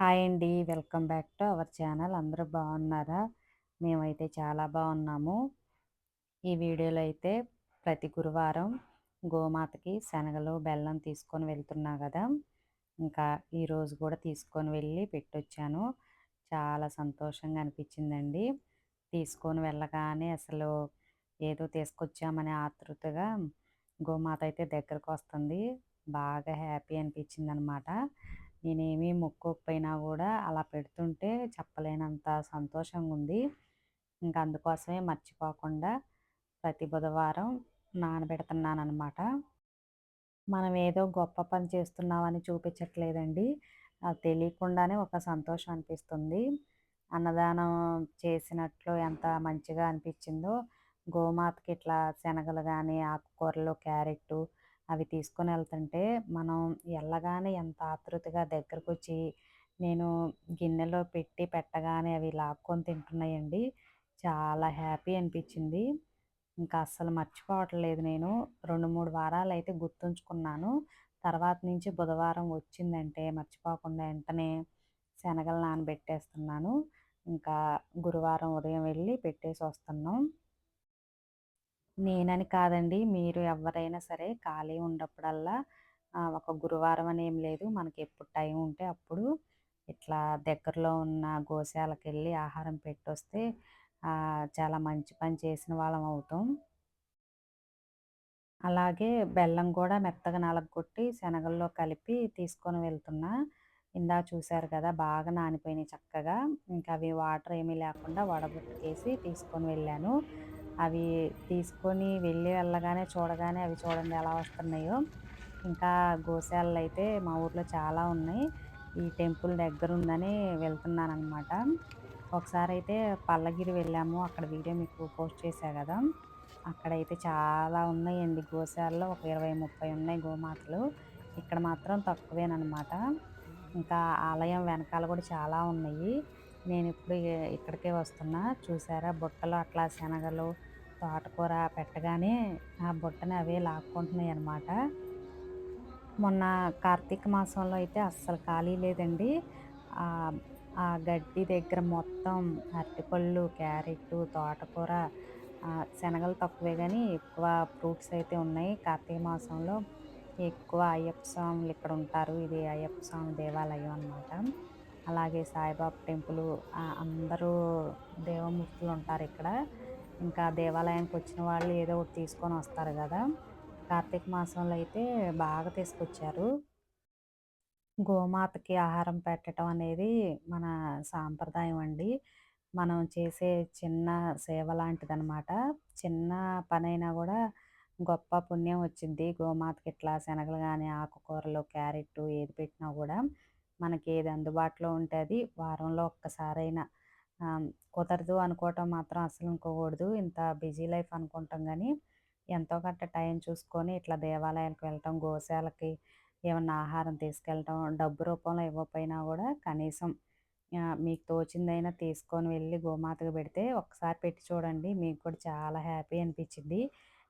Hi అండి. Welcome back to our channel. అందరూ బాగున్నారా? మేమైతే చాలా బాగున్నాము. ఈ వీడియోలో అయితే ప్రతి గురువారం గోమాతకి శనగలు, బెల్లం తీసుకొని వెళ్తున్నా కదా! ఇంకా ఈరోజు కూడా తీసుకొని వెళ్ళి పెట్టొచ్చాను. చాలా సంతోషంగా అనిపించిందండి. తీసుకొని వెళ్ళగానే అసలు ఏదో తీసుకొచ్చామనే ఆతృతగా గోమాత అయితే దగ్గరకు వస్తుంది. బాగా హ్యాపీ అనిపించిందనమాట. నేనేమీ మొక్కోకపోయినా కూడా అలా పెడుతుంటే చెప్పలేనంత సంతోషంగా ఉంది. ఇంకా అందుకోసమే మర్చిపోకుండా ప్రతి బుధవారం నానబెడుతున్నాననమాట. మనం ఏదో గొప్ప పని చేస్తున్నామని చూపించట్లేదండి. అది తెలియకుండానే ఒక సంతోషం అనిపిస్తుంది. అన్నదానం చేసినట్లు ఎంత మంచిగా అనిపించిందో గోమాతకి ఇట్లా శనగలు కానీ ఆకుకూరలు క్యారెట్టు అవి తీసుకొని వెళ్తుంటే మనం వెళ్ళగానే ఎంత ఆతృతగా దగ్గరకు వచ్చి నేను గిన్నెలో పెట్టి పెట్టగానే అవి లాక్కొని తింటున్నాయండి. చాలా హ్యాపీ అనిపించింది. ఇంకా అస్సలు మర్చిపోవట్లేదు నేను. రెండు మూడు వారాలు అయితే గుర్తుంచుకున్నాను. తర్వాత నుంచి బుధవారం వచ్చిందంటే మర్చిపోకుండా వెంటనే శనగలు నానబెట్టేస్తున్నాను. ఇంకా గురువారం ఉదయం వెళ్ళి పెట్టేసి వస్తున్నాం నేనని కాదండి. మీరు ఎవరైనా సరే ఖాళీ ఉన్నప్పుడల్లా ఒక గురువారం అని ఏం లేదు. మనకి ఎప్పుడు టైం ఉంటే అప్పుడు ఇట్లా దగ్గరలో ఉన్న గోశాలకు వెళ్ళి ఆహారం పెట్టొస్తే చాలా మంచి పని చేసిన వాళ్ళం అవుతాం. అలాగే బెల్లం కూడా మెత్తగా నలగొట్టి శనగల్లో కలిపి తీసుకొని వెళ్తున్నా. ఇందా చూశారు కదా బాగా నానిపోయినాయి చక్కగా. ఇంకా అవి వాటర్ ఏమీ లేకుండా వడబుట్టుకేసి తీసుకొని వెళ్ళాను. అవి తీసుకొని వెళ్ళి వెళ్ళగానే చూడగానే అవి చూడండి ఎలా వస్తున్నాయో. ఇంకా గోశాలలు అయితే మా ఊర్లో చాలా ఉన్నాయి. ఈ టెంపుల్ దగ్గర ఉందని వెళ్తున్నాను అనమాట ఒకసారి అయితే పల్లగిరి వెళ్ళాము. అక్కడ వీడియో మీకు పోస్ట్ చేశా కదా. అక్కడైతే చాలా ఉన్నాయండి గోశాలలో. ఒక ఇరవై ముప్పై ఉన్నాయి గోమాతలు. ఇక్కడ మాత్రం తక్కువేనమాట ఇంకా ఆలయం వెనకాల కూడా చాలా ఉన్నాయి. నేను ఇప్పుడు ఇక్కడికే వస్తున్నా. చూసారా బుట్టలు అట్లా శనగలు తోటకూర పెట్టగానే ఆ బుట్టని అవే లాక్కుంటున్నాయి అన్నమాట. మొన్న కార్తీక మాసంలో అయితే అస్సలు ఖాళీ లేదండి. ఆ గడ్డి దగ్గర మొత్తం అరటిపళ్ళు క్యారెట్ తోటకూర శనగలు తక్కువే కానీ ఎక్కువ ఫ్రూట్స్ అయితే ఉన్నాయి. కార్తీక మాసంలో ఎక్కువ అయ్యప్ప స్వాములు ఇక్కడ ఉంటారు. ఇది అయ్యప్ప స్వామి దేవాలయం అన్నమాట. అలాగే సాయిబాబా టెంపుల్ అందరూ దేవమూర్తులు ఉంటారు ఇక్కడ. ఇంకా దేవాలయానికి వచ్చిన వాళ్ళు ఏదో ఒకటి తీసుకొని వస్తారు కదా. కార్తీక మాసంలో అయితే బాగా తీసుకొచ్చారు. గోమాతకి ఆహారం పెట్టడం అనేది మన సాంప్రదాయం అండి. మనం చేసే చిన్న సేవ లాంటిదనమాట చిన్న పనైనా కూడా గొప్ప పుణ్యం వచ్చింది. గోమాతకి ఇట్లా శనగలు కానీ ఆకుకూరలు క్యారెట్ ఏది పెట్టినా కూడా మనకి ఏది అందుబాటులో ఉంటే అది వారంలో ఒక్కసారైనా కుదరదు అనుకోవటం మాత్రం అసలు ఇంకోకూడదు ఇంత బిజీ లైఫ్ అనుకుంటాం కానీ ఎంతో గట్ట టైం చూసుకొని ఇట్లా దేవాలయాలకు వెళ్ళటం గోశాలకి ఏమన్నా ఆహారం తీసుకెళ్ళటం డబ్బు రూపంలో ఇవ్వకపోయినా కూడా కనీసం మీకు తోచిందైనా తీసుకొని వెళ్ళి గోమాతకు పెడితే ఒకసారి పెట్టి చూడండి. మీకు కూడా చాలా హ్యాపీ అనిపించింది.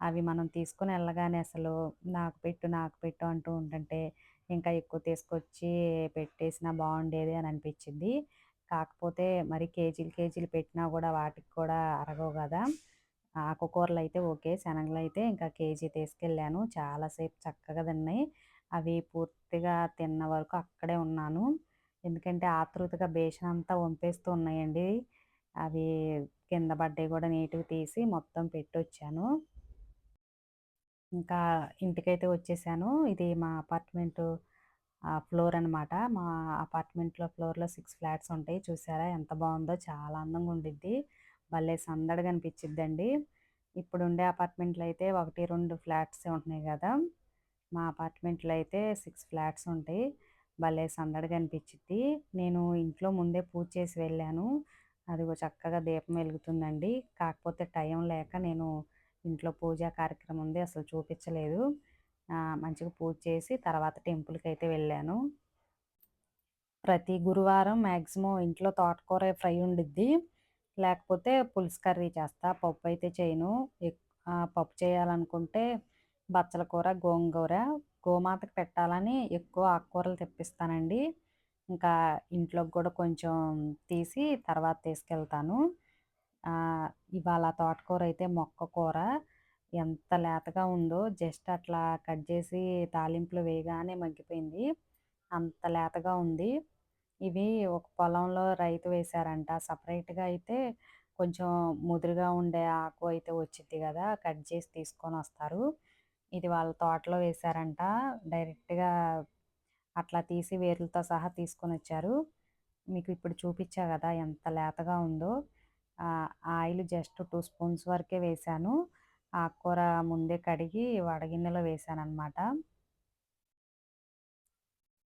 అవి మనం తీసుకొని వెళ్ళగానే అసలు నాకు పెట్టు నాకు పెట్టు అంటూ ఉంటుంటే ఇంకా ఎక్కువ తీసుకొచ్చి పెట్టేసినా బాగుండేది అని అనిపించింది. కాకపోతే మరి కేజీలు కేజీలు పెట్టినా కూడా వాటికి కూడా అరగవు కదా. ఆకుకూరలు అయితే ఓకే శనగలు అయితే ఇంకా కేజీ తీసుకెళ్ళాను. చాలాసేపు చక్కగా తిన్నాయి. అవి పూర్తిగా తిన్న వరకు అక్కడే ఉన్నాను. ఎందుకంటే ఆతృతగా బేషన్ అంతా వంపేస్తూ ఉన్నాయండి. అవి కింద పడ్డాయి కూడా నీట్గా తీసి మొత్తం పెట్టి వచ్చాను ఇంకా ఇంటికైతే వచ్చేసాను. ఇది మా అపార్ట్మెంటు ఫ్లోర్ అనమాట మా అపార్ట్మెంట్లో ఫ్లోర్లో సిక్స్ ఫ్లాట్స్ ఉంటాయి. చూసారా? ఎంత బాగుందో! చాలా అందంగా ఉండిద్ది. భలే సందడిగా అనిపించిద్దండి ఇప్పుడు ఉండే అపార్ట్మెంట్లో అయితే ఒకటి రెండు ఫ్లాట్స్ ఉంటున్నాయి కదా! మా అపార్ట్మెంట్లో అయితే సిక్స్ ఫ్లాట్స్ ఉంటాయి. భలే సందడిగా అనిపించిద్ది నేను ఇంట్లో ముందే పూజ చేసి వెళ్ళాను. అది చక్కగా దీపం వెలుగుతుందండి. కాకపోతే టైం లేక నేను ఇంట్లో పూజా కార్యక్రమం ఉంది. అసలు చూపించలేదు. మంచిగా పూజ చేసి తర్వాత టెంపుల్కి అయితే వెళ్ళాను. ప్రతి గురువారం మ్యాక్సిమం ఇంట్లో తోటకూర ఫ్రై ఉండిద్ది. లేకపోతే పులుసు కర్రీ చేస్తా పప్పు అయితే చేయను. పప్పు చేయాలనుకుంటే బచ్చల కూర గోంగూర గోమాతకు పెట్టాలని ఎక్కువ ఆకుకూరలు తెప్పిస్తానండి. ఇంకా ఇంట్లోకి కూడా కొంచెం తీసి తర్వాత తీసుకెళ్తాను. ఇవాళ తోటకూర అయితే మొక్క కూర. ఎంత లేతగా ఉందో జస్ట్ అట్లా కట్ చేసి తాలింపులు వేయగానే మగ్గిపోయింది. అంత లేతగా ఉంది. ఇవి ఒక పొలంలో రైతు వేశారంట. సపరేట్గా అయితే కొంచెం ముదురుగా ఉండే ఆకు అయితే వచ్చింది కదా కట్ చేసి తీసుకొని వస్తారు. ఇది వాళ్ళ తోటలో వేశారంట. డైరెక్ట్గా అట్లా తీసి వేర్లతో సహా తీసుకొని వచ్చారు. మీకు ఇప్పుడు చూపించా కదా ఎంత లేతగా ఉందో. ఆయిల్ జస్ట్ టూ స్పూన్స్ వరకే వేశాను. ఆకుకూర ముందే కడిగి వడగిన్నెలో వేశాను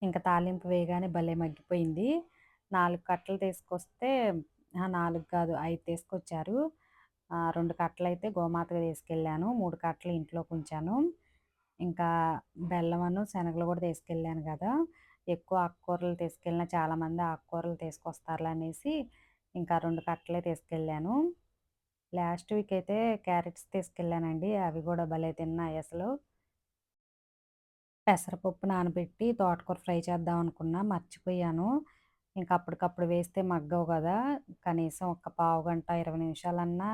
ఇంకా తాలింపు వేయగానే భలే మగ్గిపోయింది. నాలుగు కట్టలు తీసుకొస్తే నాలుగు కాదు ఐదు తీసుకొచ్చారు. రెండు కట్టలు అయితే గోమాతగా తీసుకెళ్ళాను. మూడు కట్టలు ఇంట్లోకి ఉంచాను ఇంకా బెల్లమను శనగలు కూడా తీసుకెళ్ళాను కదా. ఎక్కువ ఆకుకూరలు తీసుకెళ్ళిన చాలామంది ఆకుకూరలు తీసుకొస్తారు అనేసి ఇంకా రెండు కట్టలే తీసుకెళ్ళాను. లాస్ట్ వీక్ అయితే క్యారెట్స్ తీసుకెళ్ళానండి. అవి కూడా భలే తిన్నాయి అసలు. పెసరపప్పు నానబెట్టి తోటకూర ఫ్రై చేద్దాం అనుకున్నా మర్చిపోయాను. ఇంకా అప్పటికప్పుడు వేస్తే మగ్గవు కదా. కనీసం ఒక పావు గంట ఇరవై నిమిషాలన్నా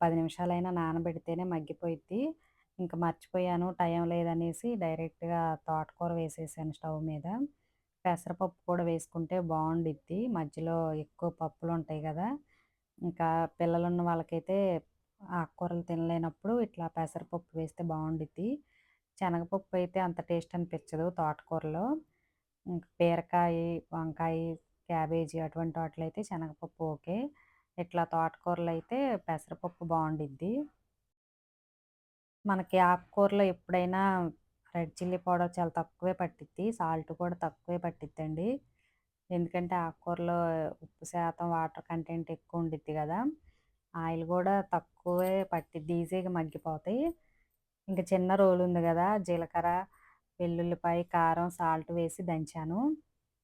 పది నిమిషాలైనా నానబెడితేనే మగ్గిపోయిద్ది. ఇంకా మర్చిపోయాను టైం లేదనేసి డైరెక్ట్గా తోటకూర వేసేసాను స్టవ్ మీద. పెసరపప్పు కూడా వేసుకుంటే బాగుండిద్ది. మధ్యలో ఎక్కువ పప్పులు ఉంటాయి కదా. ఇంకా పిల్లలున్న వాళ్ళకైతే ఆకుకూరలు తినలేనప్పుడు ఇట్లా పెసరపప్పు వేస్తే బాగుండిద్ది. శనగపప్పు అయితే అంత టేస్ట్ అనిపించదు తోటకూరలో. బీరకాయ వంకాయ క్యాబేజీ అటువంటి వాటిలో అయితే శనగపప్పు ఓకే. ఇట్లా తోటకూరలు అయితే పెసరపప్పు బాగుండిద్ది. మనకి ఆకుకూరలో ఎప్పుడైనా రెడ్ చిల్లీ పౌడర్ చాలా తక్కువే పట్టిద్ది సాల్ట్ కూడా తక్కువే పట్టిద్దండి. ఎందుకంటే ఆకుకూరలో ఉప్పు శాతం వాటర్ కంటెంట్ ఎక్కువ ఉండిద్ది కదా ఆయిల్ కూడా తక్కువే పట్టిద్ది ఈజీగా మగ్గిపోతాయి. ఇంకా చిన్న రోలు ఉంది కదా జీలకర్ర వెల్లుల్లిపాయ కారం సాల్ట్ వేసి దంచాను.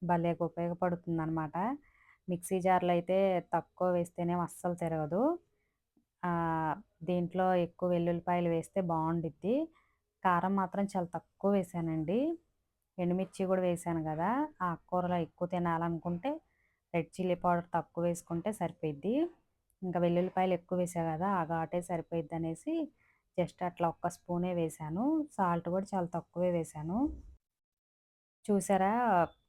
భలేగా ఉపయోగపడుతుంది అనమాట మిక్సీ జార్లో అయితే తక్కువ వేస్తేనే అస్సలు తిరగదు. దీంట్లో ఎక్కువ వెల్లుల్లిపాయలు వేస్తే బాగుండిద్ది. కారం మాత్రం చాలా తక్కువ వేసానండి. ఎండుమిర్చి కూడా వేసాను కదా ఆకుకూరలో ఎక్కువ తినాలనుకుంటే రెడ్ చిల్లీ పౌడర్ తక్కువ వేసుకుంటే సరిపోయిద్ది. ఇంకా వెల్లుల్లిపాయలు ఎక్కువ వేసా కదా ఆ ఘాటే సరిపోయిద్ది అనేసి జస్ట్ అట్లా ఒక్క స్పూనే వేసాను. సాల్ట్ కూడా చాలా తక్కువే వేసాను. చూసారా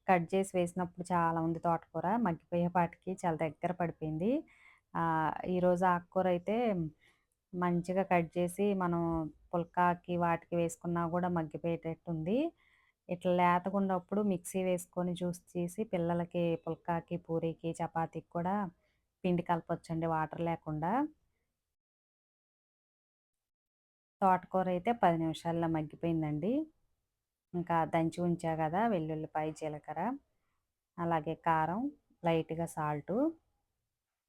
కట్ చేసి వేసినప్పుడు చాలా ఉంది తోటకూర మగ్గిపోయేపాటికి చాలా దగ్గర పడిపోయింది. ఈరోజు ఆకుకూర అయితే మంచిగా కట్ చేసి మనం పుల్కాకి వాటికి వేసుకున్నా కూడా మగ్గిపోయేటట్టుంది. ఇట్లా లేతగున్నప్పుడు మిక్సీ వేసుకొని జ్యూస్ తీసి పిల్లలకి పుల్కాకి పూరీకి చపాతీకి కూడా పిండి కలపొచ్చండి వాటర్ లేకుండా. తోటకూర అయితే పది నిమిషాల్లో మగ్గిపోయిందండి. ఇంకా దంచి ఉంచా కదా వెల్లుల్లిపాయ జీలకర్ర అలాగే కారం లైట్గా సాల్టు.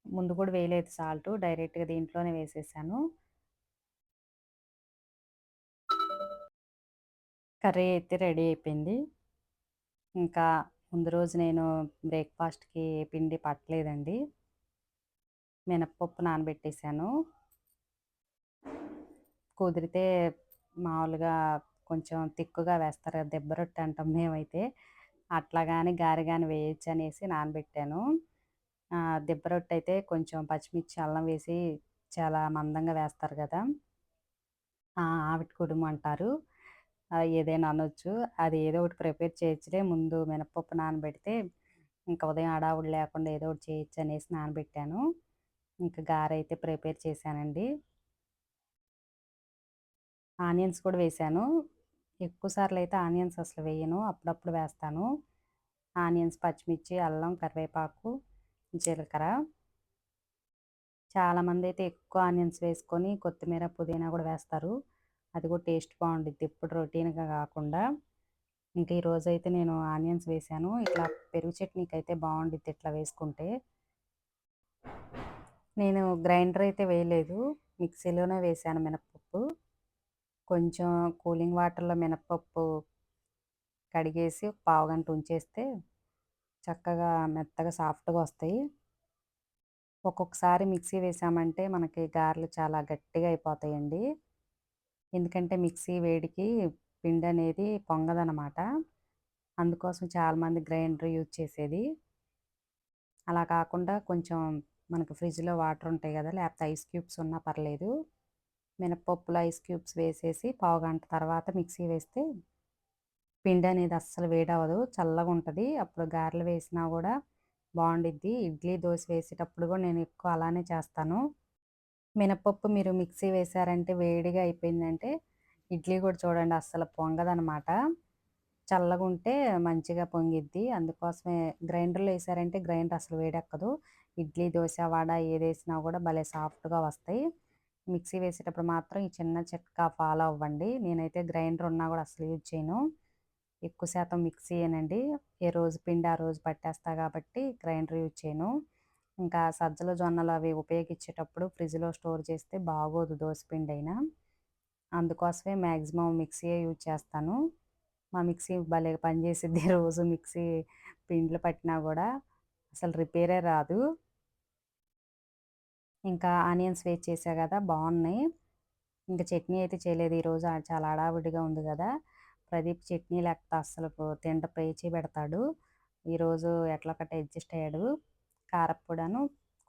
ముందు కూడా వేయలేదు సాల్ట్ డైరెక్ట్గా దీంట్లోనే వేసేసాను. కర్రీ అయితే రెడీ అయిపోయింది. ఇంకా ముందు రోజు నేను బ్రేక్ఫాస్ట్కి పిండి పట్టలేదండి. మినప్పప్పు నానబెట్టేశాను కుదిరితే మామూలుగా కొంచెం తిక్కుగా వేస్తారు దెబ్బ రొట్టె అంటాం మేమైతే. అట్లా కానీ గారి కానీ వేయచ్చు అనేసి నానబెట్టాను. దిబ్బ రొట్టె అయితే కొంచెం పచ్చిమిర్చి అల్లం వేసి చాలా మందంగా వేస్తారు కదా. ఆవిటి కుడుము అంటారు. ఏదైనా అనొచ్చు. అది ఏదో ఒకటి ప్రిపేర్ చేయొచ్చులే. ముందు మినపప్పు నానబెడితే ఇంకా ఉదయం అడావుడు లేకుండా ఏదో ఒకటి చేయొచ్చు అనేసి నానబెట్టాను. ఇంకా గారె అయితే ప్రిపేర్ చేశానండి. ఆనియన్స్ కూడా వేసాను ఎక్కువ సార్లు అయితే ఆనియన్స్ అసలు వేయను. అప్పుడప్పుడు వేస్తాను. ఆనియన్స్ పచ్చిమిర్చి అల్లం కరివేపాకు జీలకర్ర. చాలామంది అయితే ఎక్కువ ఆనియన్స్ వేసుకొని కొత్తిమీర పుదీనా కూడా వేస్తారు. అది కూడా టేస్ట్ బాగుంటుంది ఇప్పుడు రొటీన్గా కాకుండా ఇంకా ఈరోజు అయితే నేను ఆనియన్స్ వేసాను. ఇట్లా పెరుగు చట్నీకి అయితే బాగుండిద్ది ఇట్లా వేసుకుంటే. నేను గ్రైండర్ అయితే వేయలేదు. మిక్సీలోనే వేసాను మినప్పప్పు. కొంచెం కూలింగ్ వాటర్లో మినప్పప్పు కడిగేసి పావుగంట ఉంచేస్తే చక్కగా మెత్తగా సాఫ్ట్గా వస్తాయి. ఒక్కొక్కసారి మిక్సీ వేసామంటే మనకి గారెలు చాలా గట్టిగా అయిపోతాయండి. ఎందుకంటే మిక్సీ వేడికి పిండి అనేది పొంగదనమాట అందుకోసం చాలామంది గ్రైండర్ యూజ్ చేసేది. అలా కాకుండా కొంచెం మనకు ఫ్రిడ్జ్లో వాటర్ ఉంటాయి కదా లేకపోతే ఐస్ క్యూబ్స్ ఉన్నా పర్లేదు. మినపప్పులో ఐస్ క్యూబ్స్ వేసేసి పావు గంట తర్వాత మిక్సీ వేస్తే పిండి అనేది అస్సలు వేడవదు చల్లగా ఉంటుంది. అప్పుడు గారెలు వేసినా కూడా బాగుండిద్ది. ఇడ్లీ దోశ వేసేటప్పుడు కూడా నేను ఎక్కువ అలానే చేస్తాను. మినపప్పు మీరు మిక్సీ వేసారంటే వేడిగా అయిపోయిందంటే ఇడ్లీ కూడా చూడండి అస్సలు పొంగదనమాట చల్లగా ఉంటే మంచిగా పొంగిద్ది. అందుకోసమే గ్రైండర్లో వేసారంటే గ్రైండర్ అసలు వేడెక్కదు. ఇడ్లీ దోశ వడ ఏది వేసినా కూడా భలే సాఫ్ట్గా వస్తాయి. మిక్సీ వేసేటప్పుడు మాత్రం ఈ చిన్న చిట్కా ఫాలో అవ్వండి. నేనైతే గ్రైండర్ ఉన్నా కూడా అసలు యూజ్ చేయను. ఎక్కువ శాతం మిక్సీయేనండి. ఏ రోజు పిండి ఆ రోజు పట్టేస్తా కాబట్టి గ్రైండర్ యూజ్ చేయను. ఇంకా సజ్జల జొన్నలు అవి ఉపయోగించేటప్పుడు ఫ్రిడ్జ్లో స్టోర్ చేస్తే బాగోదు దోశ పిండి అయినా అందుకోసమే మ్యాక్సిమం మిక్సీయే యూజ్ చేస్తాను. మా మిక్సీ భలే పనిచేసిద్ది రోజు మిక్సీ పిండ్లు పట్టినా కూడా అసలు రిపేరే రాదు. ఇంకా ఆనియన్స్ వేస్ట్ చేసా కదా బాగున్నాయి. ఇంకా చట్నీ అయితే చేయలేదు. ఈరోజు చాలా హడావిడిగా ఉంది కదా. ప్రదీప్ చట్నీ లేకపోతే అస్సలు తింట పేచి పెడతాడు. ఈరోజు ఎట్లొకటి అడ్జస్ట్ అయ్యాడు. కారప్పొడను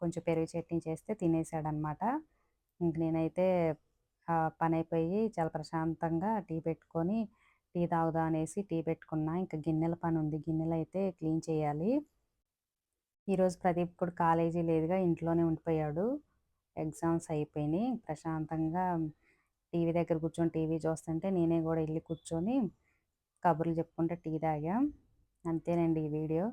కొంచెం పెరుగు చట్నీ చేస్తే తినేసాడనమాట ఇంక నేనైతే పని అయిపోయి చాలా ప్రశాంతంగా టీ పెట్టుకొని టీ తాగుదా అనేసి టీ పెట్టుకున్నా. ఇంకా గిన్నెల పని ఉంది గిన్నెలు అయితే క్లీన్ చేయాలి. ఈరోజు ప్రదీప్ కూడా కాలేజీ లేదుగా ఇంట్లోనే ఉండిపోయాడు. ఎగ్జామ్స్ అయిపోయినాయి. ప్రశాంతంగా టీవీ దగ్గర కూర్చొని టీవీ చూస్తుంటే నేనే కూడా వెళ్ళి కూర్చొని కబుర్లు చెప్పుకుంటే టీ తాగా. అంతేనండి ఈ వీడియో.